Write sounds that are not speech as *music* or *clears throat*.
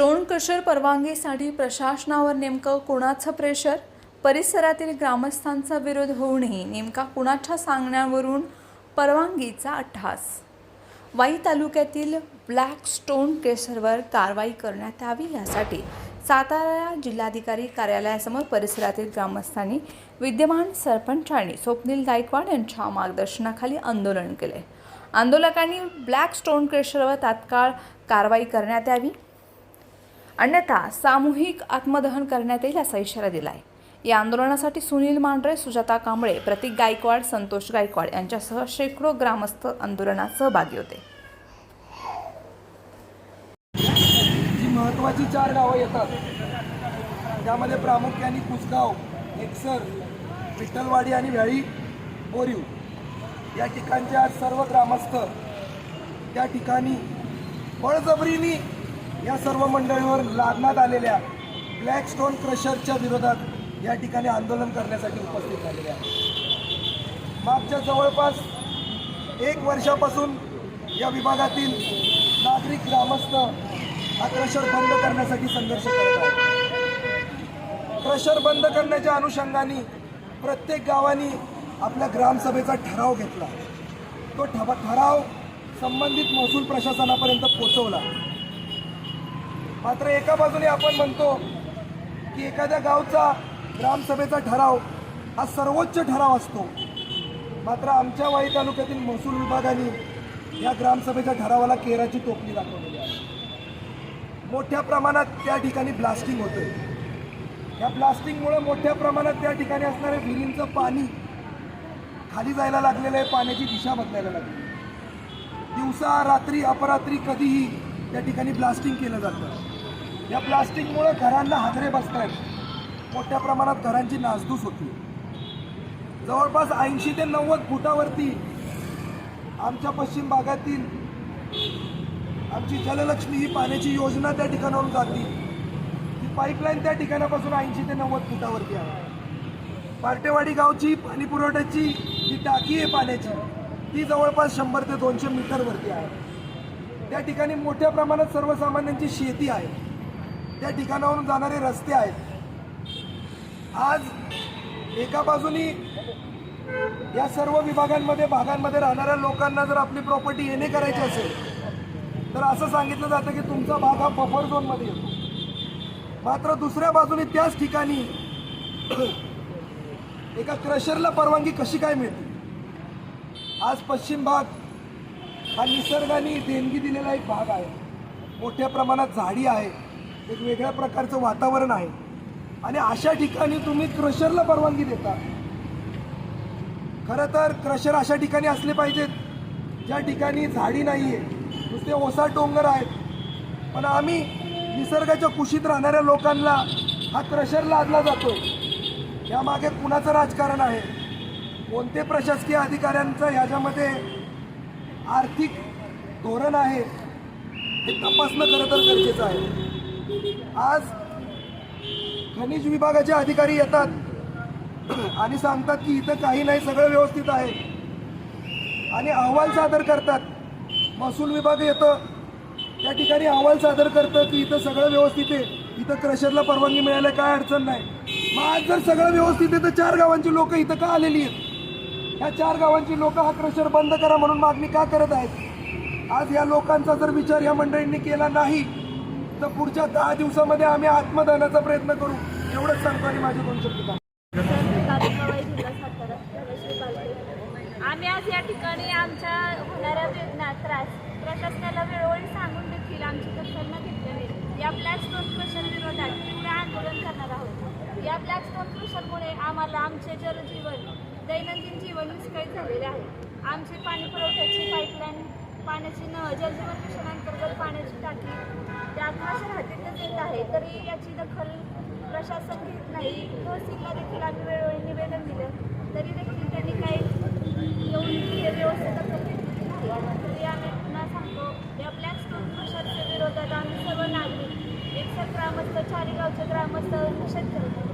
Stone crusher परवानगीसाठी प्रशासनावर नेमकं कुणाचं प्रेशर परिसरातील ग्रामस्थांचा विरोध होऊनही नेमका कुणाच्या सांगण्यावरून परवानगीचा अट्टहास वाई तालुक्यातील ब्लॅक स्टोन केसरवर कारवाई करण्यात यावी यासाठी सातारा जिल्हाधिकारी कार्यालयासमोर परिसरातील ग्रामस्थांनी विद्यमान सरपंचांनी स्वप्नील गायकवाड यांच्या मार्गदर्शनाखाली आंदोलन केले. आंदोलकांनी ब्लॅक स्टोन क्रेशरवर तात्काळ कारवाई करण्यात यावी. अन्यथा सामूहिक आत्मदहन करण्यात येईल असा इशारा दिला आहे या आंदोलनासाठी सुनील मांढरे सुजाता कांबळे प्रतीक गायकवाड संतोष गायकवाड यांच्यासह शेकडो ग्रामस्थ आंदोलनात सहभागी होते. जी महत्त्वाची चार गावं येतात त्यामध्ये प्रामुख्याने कुसगाव एकसर विठ्ठलवाडी आणि व्याळी बोरीव. या ठिकाणच्या सर्व ग्रामस्थ त्या ठिकाणी बळजबरीने या सर्व मंडळीवर लादण्यात आलेल्या ब्लॅक स्टोन क्रशरच्या विरोधात या ठिकाणी आंदोलन करण्यासाठी उपस्थित झालेले आहे मागच्या जवळपास एक वर्षापासून या विभागातील नागरिक ग्रामस्थ हा क्रशर बंद करण्यासाठी संघर्ष करत आहे क्रशर बंद करण्याच्या अनुषंगाने प्रत्येक गावाने आपल्या ग्रामसभेचा ठराव घेतला. तो ठराव संबंधित महसूल प्रशासनापर्यंत पोचवला मात्र एका बाजूने आपण म्हणतो की एखाद्या गावचा ग्रामसभेचा ठराव हा सर्वोच्च ठराव असतो. मात्र आमच्या वाई तालुक्यातील महसूल विभागाने या ग्रामसभेच्या ठरावाला केराची टोपली दाखवलेली आहे. मोठ्या प्रमाणात त्या ठिकाणी ब्लास्टिंग होतं या ब्लास्टिंगमुळं मोठ्या प्रमाणात त्या ठिकाणी असणाऱ्या विहिरींचं पाणी खाली जायला लागलेलं आहे पाण्याची दिशा बदलायला लागली. दिवसा रात्री अपरात्री कधीही त्या ठिकाणी ब्लास्टिंग केलं जातं. या प्लास्टिकमुळं घरांना हादरे बसत आहेत मोठ्या प्रमाणात घरांची नासधूस होती. जवळपास ऐंशी ते नव्वद फुटावरती आमच्या पश्चिम भागातील आमची जललक्ष्मी ही पाण्याची योजना त्या ठिकाणावरून जाती. ही पाईपलाईन त्या ठिकाणापासून ऐंशी ते नव्वद फुटावरती आहे. पार्टेवाडी गावची पाणी पुरवठ्याची जी टाकी आहे पाण्याची ती जवळपास शंभर ते दोनशे मीटरवरती आहे. त्या ठिकाणी मोठ्या प्रमाणात सर्वसामान्यांची शेती आहे. त्या ठिकाणावरून जाणारे रस्ते आहेत. आज एका बाजूनी या सर्व विभागांमध्ये भागांमध्ये राहणाऱ्या लोकांना जर आपली प्रॉपर्टी येणे करायची असेल तर असं सांगितलं जातं की तुमचा भाग हा बफर झोनमध्ये येतो. मात्र दुसऱ्या बाजूने त्याच ठिकाणी *clears throat* एका क्रशरला परवानगी कशी काय मिळते? आज पश्चिम भाग हा निसर्गाने देणगी दिलेला एक भाग आहे. मोठ्या प्रमाणात झाडी आहे. एक वेगळ्या प्रकारचं वातावरण आहे. आणि अशा ठिकाणी तुम्ही क्रशरला परवानगी देता. खरं तर क्रशर अशा ठिकाणी असले पाहिजेत ज्या ठिकाणी झाडी नाही आहे नुसते ओसा डोंगर आहेत. पण आम्ही निसर्गाच्या कुशीत राहणाऱ्या लोकांना हा क्रशर लादला जातो यामागे कुणाचं राजकारण आहे? कोणते प्रशासकीय अधिकाऱ्यांचं ह्याच्यामध्ये आर्थिक धोरण आहे? हे तपासणं खरं तर गरजेचं आहे. आज खनिज विभागाचे अधिकारी येतात आणि सांगतात की इथं काही नाही सगळं व्यवस्थित आहे. आणि अहवाल सादर करतात. महसूल विभाग येतं. त्या ठिकाणी अहवाल सादर करतं की इथं सगळं व्यवस्थित आहे. इथं क्रशरला परवानगी मिळायला काय अडचण नाही. मग आज जर सगळं व्यवस्थित आहे तर चार गावांची लोक इथं का आलेली आहेत? ह्या चार गावांची लोक हा क्रशर बंद करा म्हणून मागणी का करत आहेत? आज या लोकांचा जर विचार या मंडळींनी केला नाही तर पुढच्या दहा दिवसामध्ये आम्ही आत्मदानाचा प्रयत्न करू. एवढंच सांगतो आणि माझे दोन शब्द आम्ही आज या ठिकाणी आमच्या होणाऱ्या वेदना त्रास प्रशासनाला वेळोवेळी सांगून देखील आमची दखल न घेतलेली या ब्लॅक स्टोन विरोधात तीव्र आंदोलन करणार आहोत. या ब्लॅक स्टोन आम्हाला आमचे जनजीवन दैनंदिन जीवन विस्कळीत झालेले आहे. आमची पाणी पुरवठ्याची पाईपलाईन पाण्याची न जलजीवन मिशनांतर्गत पाण्याची टाकी त्या क्रशर हातीतच येत आहे. तरी याची दखल प्रशासन घेत नाही. तहसीलला देखील आम्ही वेळोवेळी निवेदन दिलं. तरी देखील त्यांनी काही येऊन व्यवस्थित दखल घेतली नाही. तरी आम्ही पुन्हा सांगतो या ब्लॅक स्टोन क्रशरच्या विरोधात आम्ही सर्व नागरिक एकसर ग्रामस्थ चारी गावचे ग्रामस्थ निषेध करतो.